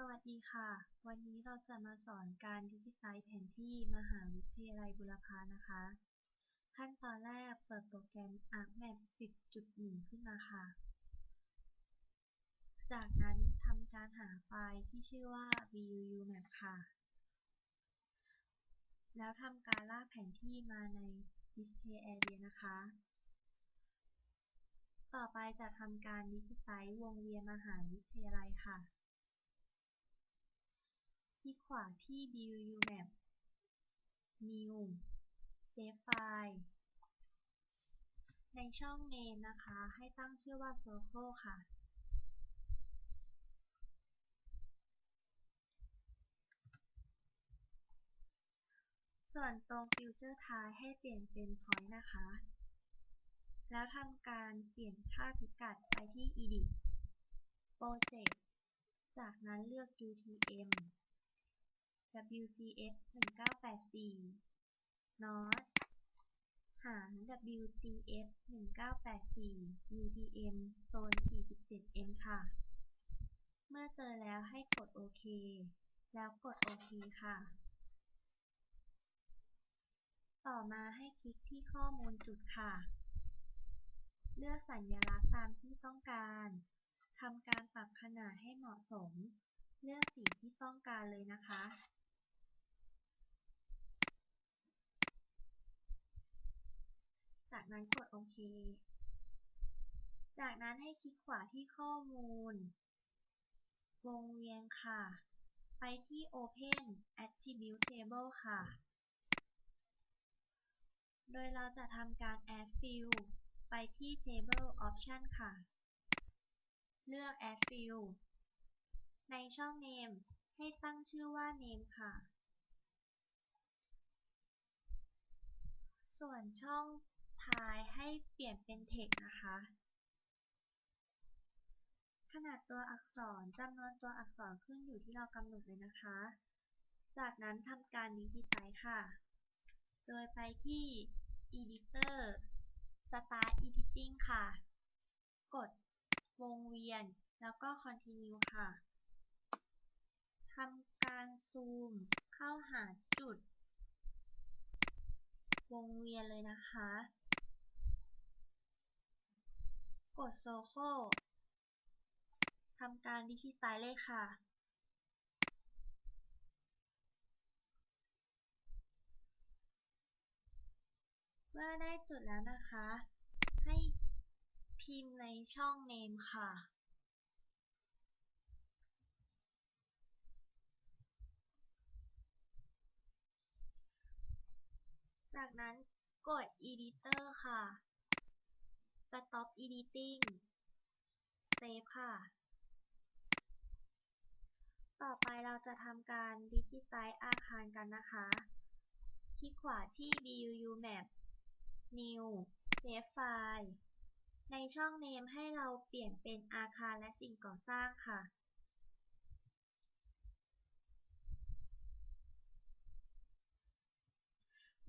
สวัสดีค่ะ วันนี้เราจะมาสอนการดิจิไซน์แผนที่มหาวิทยาลัยบูรพานะคะ ขั้นตอนแรกเปิดโปรแกรม ArcMap 10.1 ขึ้นมาค่ะ จากนั้นทำการหาไฟล์ที่ชื่อว่า VUUMap ค่ะ แล้วทำการลากแผนที่มาใน Display Area นะคะ ต่อไปจะทำการดิจิไซน์วงเวียนมหาวิทยาลัยค่ะ ลิกขวาที่ VUUMap New Save File ในช่อง Name นะคะ ให้ตั้งชื่อว่า Circle ค่ะ ส่วนตรง Future Time ให้เปลี่ยนเป็น Point นะคะ แล้วทำการเปลี่ยนค่าพิกัดไปที่ Edit Project จากนั้นเลือก UTM WGS 1984 North หาร WGS 1984 UTM โซน 47M ค่ะ เมื่อเจอแล้วให้กดโอเค แล้วกดโอเคค่ะ ต่อมาให้คลิกที่ข้อมูลจุดค่ะ เลือกสัญลักษณ์ตามที่ต้องการทำการปรับขนาดให้เหมาะสม เลือกสีที่ต้องการเลยนะคะ จากนั้นกดโอเค จากนั้นให้คลิกขวาที่ข้อมูล วงเวียนค่ะ ไปที่ Open Attribute Table ค่ะ โดยเราจะทำการ Add Field ไปที่ Table Option ค่ะ เลือก Add Field ในช่อง Name ให้ตั้งชื่อว่า Name ค่ะ ส่วนช่อง Type ให้เปลี่ยนเป็น Text นะคะ ขนาดตัวอักษรจำนวนตัวอักษรขึ้นอยู่ที่เรากำหนดเลยนะคะ จากนั้นทำการดิจิไซน์ค่ะ โดยไปที่ Editor Start Editing ค่ะ กดวงเวียน แล้วก็ Continue ค่ะทำการซูมเข้าหาจุด วงเวียนเลยนะคะ กด Circle ทำการดิจิไซน์เลยค่ะ เมื่อได้จุดแล้วนะคะ ให้พิมพ์ในช่อง Name ค่ะจากนั้นกด Editor ค่ะ Stop Editing Save ค่ะ ต่อไปเราจะทำการดิจิไซน์อาคารกันนะคะ คลิกขวาที่ VUUMap New Save File ในช่อง Name ให้เราเปลี่ยนเป็นอาคารและสิ่งก่อสร้างค่ะ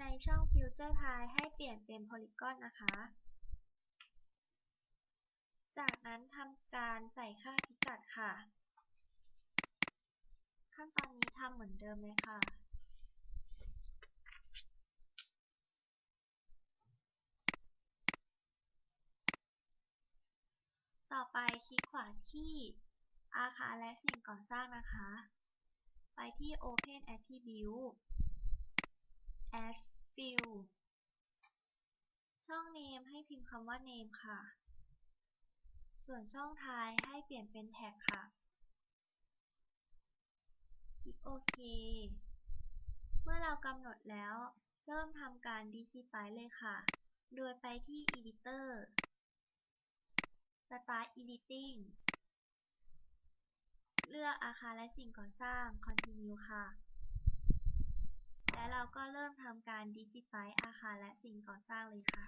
ในช่อง Future Time ให้เปลี่ยนเป็น Polygon นะคะ จากนั้นทำการใส่ค่าพิกัดค่ะ ขั้นตอนนี้ทำเหมือนเดิมเลยค่ะต่อไปคลิกขวาที่อาคารและสิ่งก่อสร้างนะคะ ไปที่ Open Attribute Add Field ช่อง Name ให้พิมพ์คำว่า Name ค่ะ ส่วนช่อง Type ให้เปลี่ยนเป็น Tag ค่ะ คลิกโอเค เมื่อเรากำหนดแล้ว เริ่มทำการดิจิไซน์เลยค่ะ โดยไปที่ Editor Start Editing เลือกอาคารและสิ่งก่อสร้าง Continue ค่ะ และเราก็เริ่มทำการดิจิไซน์อาคารและสิ่งก่อสร้างเลยค่ะ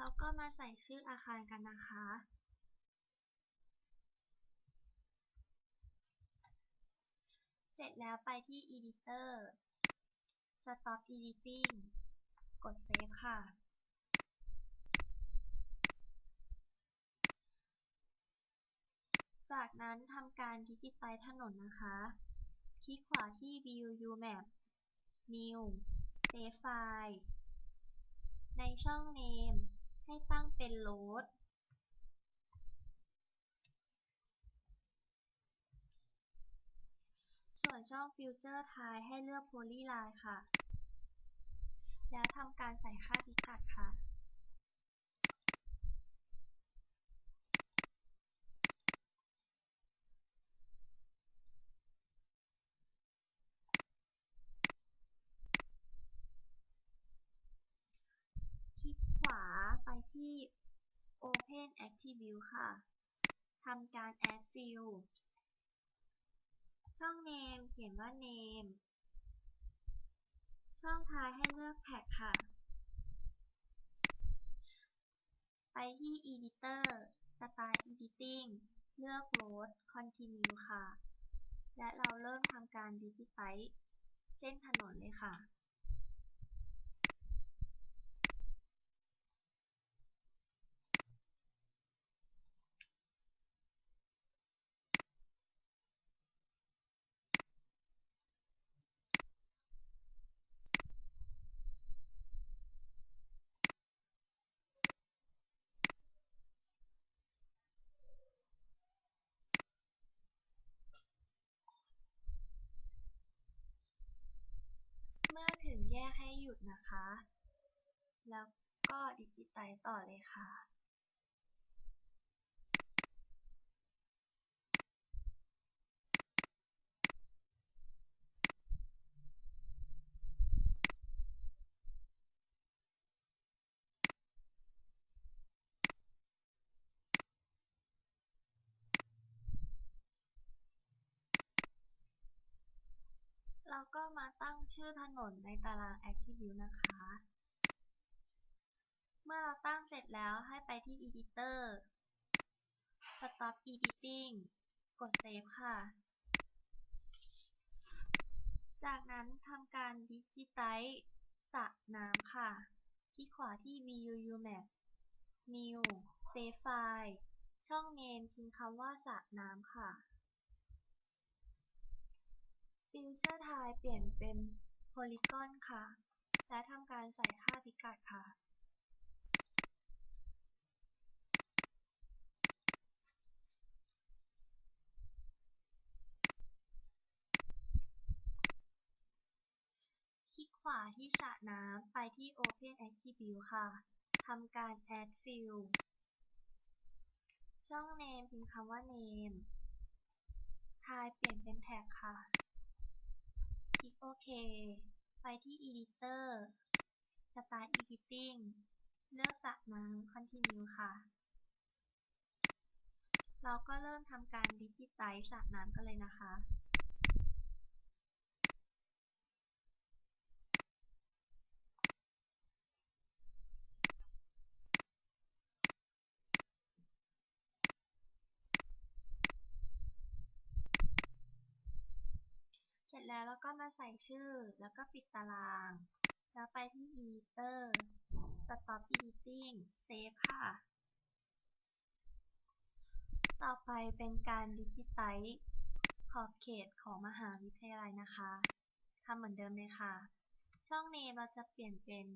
เราก็มาใส่ชื่ออาคารกันนะคะ เสร็จแล้วไปที่ Editor Stop Editing กด Save ค่ะ จากนั้นทำการ Digitize ถนนนะคะ คลิกขวาที่ BUU Map New Save File ในช่อง Name ให้ตั้งเป็น Road ส่วนช่อง Future Time ให้เลือก Polyline ค่ะ แล้วทำการใส่ค่าพิกัดค่ะ คลิกขวาไปที่ Open Attribute ค่ะ ทำการ Add Field ช่อง Name เขียนว่า Name ช่องท้ายให้เลือก Tag ค่ะ ไปที่ Editor Start Editing เลือก Road Continue ค่ะ และเราเริ่มทำการ Digitize เส้นถนนเลยค่ะ หยุดนะคะ แล้วก็ดิจิตายต่อเลยค่ะ ก็มาตั้งชื่อถนนในตาราง Attribute นะคะ เมื่อเราตั้งเสร็จแล้วให้ไปที่ Editor Stop Editing กด Save ค่ะ จากนั้นทำการ Digitize สระน้ำค่ะ คลิกขวาที่ BUU Map New Save File ช่อง Name พิมพ์คำว่าสระน้ำค่ะ Future Time เปลี่ยนเป็น Polygon ค่ะ และทำการใส่ค่าพิกัดค่ะ คลิกขวาที่สระน้ำไปที่ Open Attribute ค่ะ ทำการ Add Field ช่อง Name พิมพ์คำว่า Name Time เปลี่ยนเป็น Tag ค่ะ โอเค ไปที่ Editor Start Editing เลือกสระน้ำ Continue ค่ะ เราก็เริ่มทำการ Digitize สระน้ำกันเลยนะคะ แล้วเราก็มาใส่ชื่อ แล้วก็ปิดตาราง แล้วไปที่ Editor Stop Editing Save ค่ะ ต่อไปเป็นการ Digitize ขอบเขตของมหาวิทยาลัยนะคะทำเหมือนเดิมเลยค่ะ ช่อง Name เราจะเปลี่ยนเป็น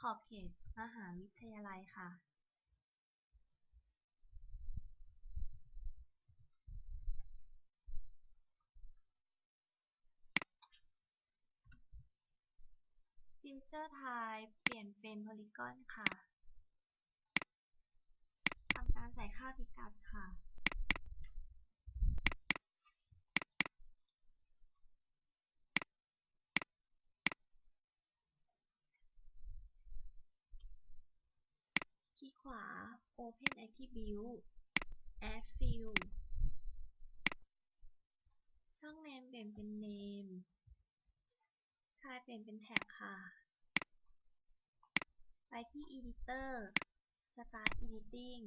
ขอบเขตมหาวิทยาลัยค่ะ ฟิวเจอร์ไทป์เปลี่ยนเป็นโพลีกอนค่ะทำการใส่ค่าพิกัดค่ะ คลิกขวา Open Attribute Add Field ช่อง Name เปลี่ยนเป็น Name ค่ายเปลี่ยนเป็นแท็กค่ะ ไปที่ Editor Start Editing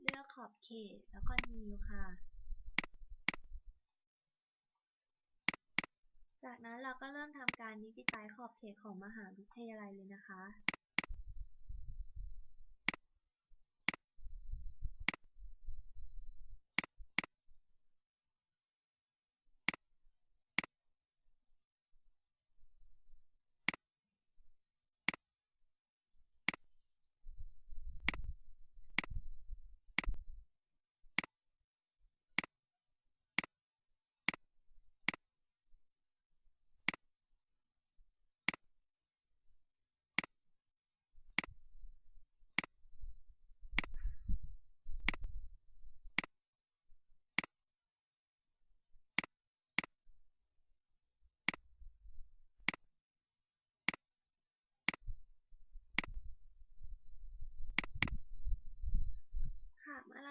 เลือกขอบเขตแล้วก็ New ค่ะ จากนั้นเราก็เริ่มทำการดิจิตล์ขอบเขตของมหาวิทยาลัยเลยนะคะ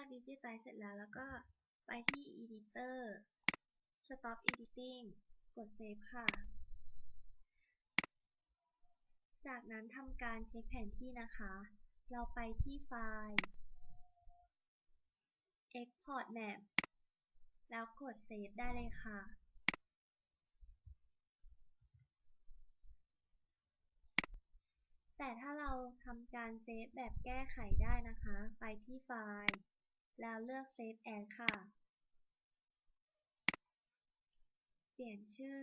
ค่ะเมื่อเราดิจิไตล์เสร็จแล้ว แล้วก็ไปที่ Editor Stop Editing กด Save ค่ะ จากนั้นทำการเช็คแผนที่นะคะ เราไปที่ไฟล์ Export Map แล้วกด Save ได้เลยค่ะแต่ถ้าเราทำการเซฟแบบแก้ไขได้นะคะ ไปที่ไฟล์ แล้วเลือก Save As ค่ะ เปลี่ยนชื่อ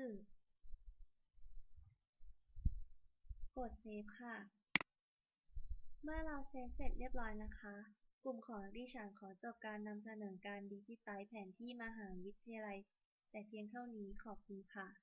กด Save ค่ะ เมื่อเราเซฟเสร็จเรียบร้อยนะคะ กลุ่มของดิฉันขอจบการนำเสนอการดิจิไตล์แผนที่มหาวิทยาลัย แต่เพียงเท่านี้ขอบคุณค่ะ